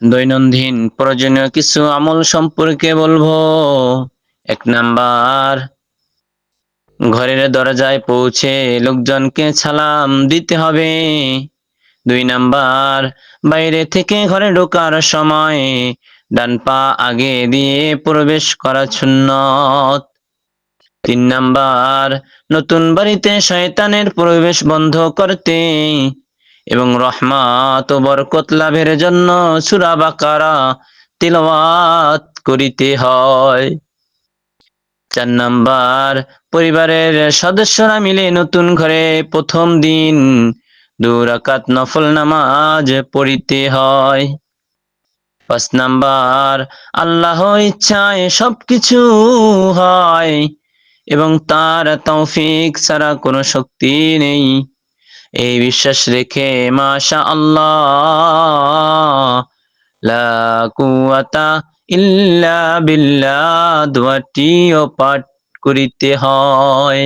দৈনন্দিন প্রয়োজনীয় কিছু আমল সম্পর্কে বলব। এক নাম্বার, ঘরের দরজায় পৌঁছে লোকজনকে সালাম দিতে হবে। দুই নাম্বার, বাইরে থেকে ঘরে ঢোকার সময় ডান পা আগে দিয়ে প্রবেশ করা সুন্নত। তিন নাম্বার, নতুন বাড়িতে শয়তানের প্রবেশ বন্ধ করতে এবং রহমাত বরকত লাভের জন্য সূরা বাকারা তিলাওয়াত করিতে হয়। চার নাম্বার, পরিবারের সদস্যরা মিলে নতুন ঘরে প্রথম দিন দু রাকাত নফল নামাজ পড়িতে হয়। পাঁচ নাম্বার, আল্লাহ ইচ্ছায় সবকিছু হয় এবং তার তৌফিক ছাড়া কোনো শক্তি নেই। এই বিশ্বাস রেখে মাশা আল্লাহ লা কুয়াতা ইল্লা বিল্লাহ। দোয়াটিও পাঠ করিতে হয়।